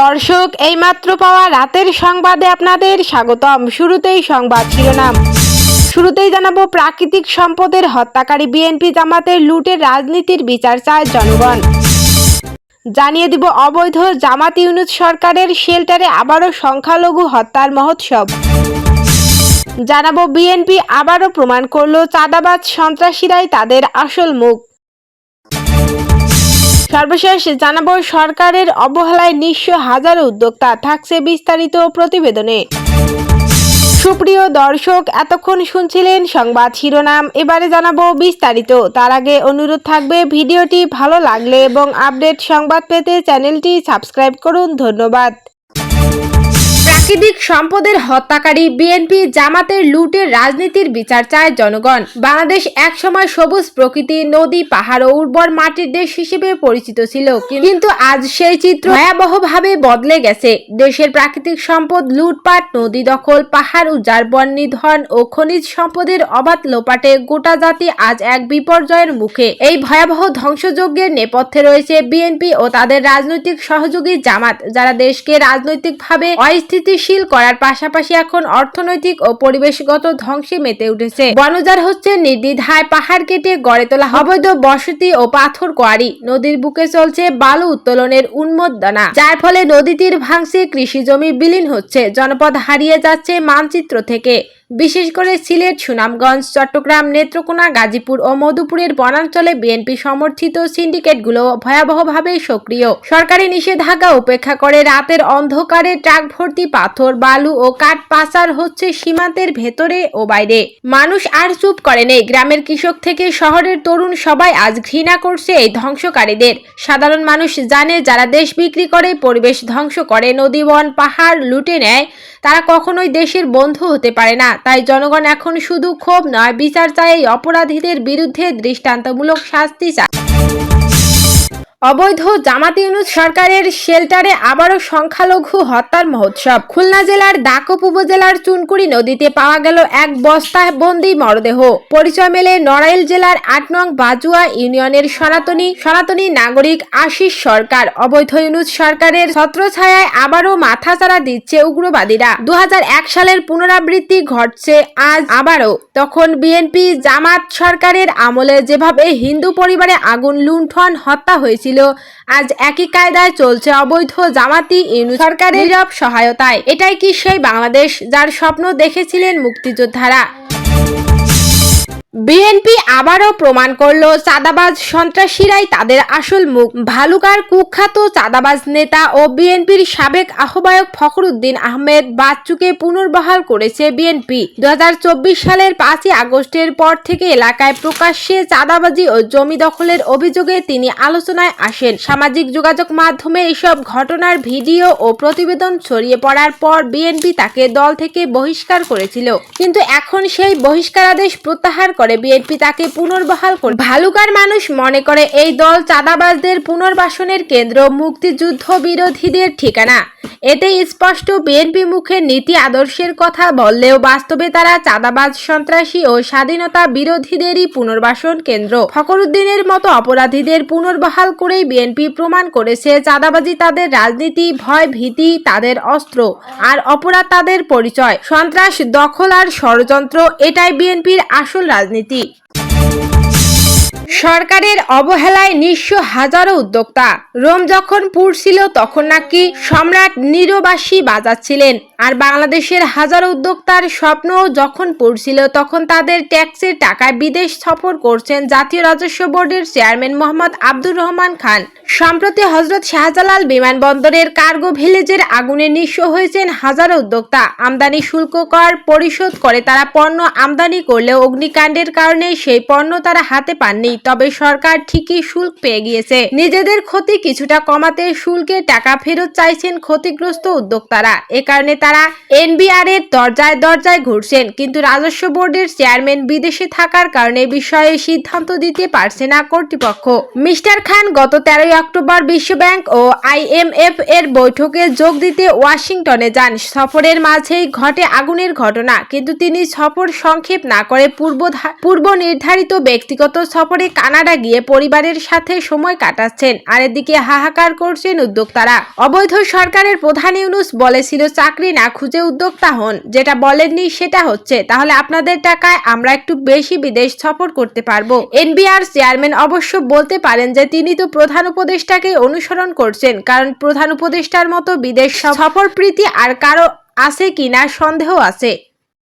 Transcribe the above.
দর্শক, এইমাত্র পাওয়া রাতের সংবাদে আপনাদের স্বাগতম। শুরুতেই সংবাদ শিরোনাম। শুরুতেই জানাব প্রাকৃতিক সম্পদের হত্যাকারী বিএনপি জামাতের লুটের রাজনীতির বিচার চায় জনগণ। জানিয়ে দিব অবৈধ জামাত ইউনুস সরকারের শেল্টারে আবারও সংখ্যালঘু হত্যার মহোৎসব। জানাব বিএনপি আবারও প্রমাণ করল চাঁদাবাজ সন্ত্রাসীরাই তাদের আসল মুখ। সর্বশেষ জানাব, সরকারের অবহেলায় নিঃস্ব হাজার উদ্যোক্তা থাকছে বিস্তারিত প্রতিবেদনে। সুপ্রিয় দর্শক, এতক্ষণ শুনছিলেন সংবাদ শিরোনাম। এবারে জানাব বিস্তারিত। তার আগে অনুরোধ থাকবে, ভিডিওটি ভালো লাগলে এবং আপডেট সংবাদ পেতে চ্যানেলটি সাবস্ক্রাইব করুন। ধন্যবাদ। প্রাকৃতিক সম্পদের হত্যাকারী বিএনপি জামাতের লুটের রাজনীতির বিচার চায় জনগণ। বাংলাদেশ একসময় সবুজ প্রকৃতি, নদী, পাহাড় ও উর্বর মাটির দেশ হিসেবে পরিচিত ছিল। কিন্তু আজ সেই চিত্র ভয়াবহভাবে বদলে গেছে। দেশের প্রাকৃতিক সম্পদ লুটপাট, নদী দখল, পাহাড় উজাড় বন নিধন ও খনিজ সম্পদের অবাধ লোপাটে গোটা জাতি আজ এক বিপর্যয়ের মুখে। এই ভয়াবহ ধ্বংসযজ্ঞের নেপথ্যে রয়েছে বিএনপি ও তাদের রাজনৈতিক সহযোগী জামাত, যারা দেশকে রাজনৈতিকভাবে অস্থিতিশীল করার পাশাপাশি এখন অর্থনৈতিক ও পরিবেশগত ধ্বংসে মেতে উঠেছে। বনজার হচ্ছে নির্দ্বিধায় পাহাড় কেটে গড়ে তোলা অবৈধ বসতি ও পাথর কোয়ারি। নদীর বুকে চলছে বালু উত্তোলনের উন্মোদনা, যার ফলে নদীটির ভাঙছে কৃষি জমি বিলীন হচ্ছে। জনপদ হারিয়ে যাচ্ছে মানচিত্র থেকে। বিশেষ করে সিলেট, সুনামগঞ্জ, চট্টগ্রাম, নেত্রকোনা, গাজীপুর ও মধুপুরের বনাঞ্চলে বিএনপি সমর্থিত সিন্ডিকেটগুলো ভয়াবহভাবে সক্রিয়। সরকারি নিষেধাজ্ঞা উপেক্ষা করে রাতের অন্ধকারে ট্রাক ভর্তি পাথর, বালু ও কাঠ পাচার হচ্ছে সীমান্তের ভেতরে ও বাইরে। মানুষ আর চুপ করে নেই। গ্রামের কৃষক থেকে শহরের তরুণ সবাই আজ ঘৃণা করছে এই ধ্বংসকারীদের। সাধারণ মানুষ জানে যারা দেশ বিক্রি করে, পরিবেশ ধ্বংস করে নদী বন পাহাড় লুটে নেয়, তারা কখনোই দেশের বন্ধু হতে পারে না। তাই জনগণ এখন শুধু ক্ষোভ নয় বিচার চায় এই অপরাধীদের বিরুদ্ধে দৃষ্টান্তমূলক শাস্তি চায়। অবৈধ জামাত ইউনুস সরকারের শেল্টারে আবারও সংখ্যালঘু হত্যার মহোৎসব। খুলনা জেলার দাকপ উপজেলার চুনকুড়ি নদীতে পাওয়া গেল এক বস্তা বন্দি মরদেহ। পরিচয় মেলে নড়াইল জেলার আট নং বাজুয়া ইউনিয়নের সনাতনী সনাতনী নাগরিক আশিস সরকার। অবৈধ ইউনুস সরকারের ছত্রছায়ায় আবারও মাথাচাড়া দিচ্ছে উগ্রবাদীরা। দু হাজার এক সালের পুনরাবৃত্তি ঘটছে, আজ আবারও। তখন বিএনপি জামাত সরকারের আমলে যেভাবে হিন্দু পরিবারে আগুন লুণ্ঠন হত্যা হয়েছিল আজ একই কায়দায় চলছে অবৈধ জামাতি ইউনু সরকারের সহায়তায়। এটাই কি সেই বাংলাদেশ যার স্বপ্ন দেখেছিলেন মুক্তিযোদ্ধারা? বিএনপি আবারও প্রমাণ করল, চাঁদাবাজ সন্ত্রাসীরাই তাদের আসল মুখ। ভালুকার কুখ্যাত চাঁদাবাজ নেতা ও বিএনপির সাবেক আহ্বায়ক ফখরুদ্দিন আহমেদ বাচ্চুকে পুনর্বহাল করেছে বিএনপি। দু সালের পাঁচই আগস্টের পর থেকে এলাকায় প্রকাশ্যে চাঁদাবাজি ও জমি দখলের অভিযোগে তিনি আলোচনায় আসেন। সামাজিক যোগাযোগ মাধ্যমে এসব ঘটনার ভিডিও ও প্রতিবেদন ছড়িয়ে পড়ার পর বিএনপি তাকে দল থেকে বহিষ্কার করেছিল। কিন্তু এখন সেই বহিষ্কারাদেশ প্রত্যাহার করে বিএনপি তাকে পুনর্বহাল করে ভালুকার মানুষ মনে করে এই দল চাঁদাবাজদের পুনর্বাসনের কেন্দ্র মুক্তিযুদ্ধ বিরোধীদের ঠিকানা। এতে স্পষ্ট বিএনপি মুখে নীতি আদর্শের কথা বললেও বাস্তবে তারা চাঁদাবাজ, সন্ত্রাসী ও স্বাধীনতা বিরোধীদেরই পুনর্বাসন কেন্দ্র। ফখরুদ্দিনের মতো অপরাধীদের পুনর্বহাল করেই বিএনপি প্রমাণ করেছে চাঁদাবাজি তাদের রাজনীতি, ভয়, ভীতি, তাদের অস্ত্র আর অপরাধ তাদের পরিচয়। সন্ত্রাস, দখল আর ষড়যন্ত্র, এটাই বিএনপির আসল রাজনীতি। 内地 সরকারের অবহেলায় নিঃস্ব হাজারো উদ্যোক্তা। রোম যখন পুড়ছিল, তখন নাকি সম্রাট নিরবাসী বাজাচ্ছিলেন। আর বাংলাদেশের হাজারো উদ্যোক্তার স্বপ্ন যখন পড়ছিল, তখন তাদের ট্যাক্সের টাকায় বিদেশ সফর করছেন জাতীয় রাজস্ব বোর্ডের চেয়ারম্যান মোহাম্মদ আব্দুর রহমান খান। সম্প্রতি হজরত শাহজালাল বিমানবন্দরের কার্গো ভিলেজের আগুনে নিঃস্ব হয়েছেন হাজারো উদ্যোক্তা। আমদানি শুল্ক কর পরিশোধ করে তারা পণ্য আমদানি করলেও অগ্নিকাণ্ডের কারণে সেই পণ্য তারা হাতে পাননি। তবে সরকার ঠিকই শুল্ক পেয়ে গিয়েছে। নিজেদের ক্ষতি কিছুটা কমাতে শুল্কে টাকা ফেরত চাইছেন ক্ষতিগ্রস্ত উদ্যোক্তারা। এ কারণে তারা এনবিআর এর দরজায় দরজায় ঘুরছেন, কিন্তু রাজস্ব বোর্ডের চেয়ারম্যান বিদেশে থাকার কারণে বিষয়ে সিদ্ধান্ত দিতে পারছে না কর্তৃপক্ষ। মিস্টার খান গত তেরোই অক্টোবর বিশ্বব্যাংক ও আইএমএফ এর বৈঠকে যোগ দিতে ওয়াশিংটনে যান। সফরের মাঝেই ঘটে আগুনের ঘটনা, কিন্তু তিনি সফর সংক্ষেপ না করে পূর্ব পূর্ব নির্ধারিত ব্যক্তিগত সফরে কানাডা গিয়ে পরিবারের সাথে সময় কাটাচ্ছেন। আর এদিকে হাহাকার করছেন উদ্যোক্তারা। অবৈধ সরকারের প্রধান ইউনুস বলেছিল, চাকরি না খুঁজে উদ্যোক্তা হন। যেটা বলেননি সেটা হচ্ছে। তাহলে আপনাদের টাকায় আমরা একটু বেশি বিদেশ সফর করতে পারব। এনবিআর চেয়ারম্যান অবশ্য বলতে পারেন যে, তিনি তো প্রধান উপদেষ্টাকে অনুসরণ করছেন। কারণ প্রধান উপদেষ্টার মতো বিদেশ সফর প্রীতি আর কারও আছে কিনা সন্দেহ আছে।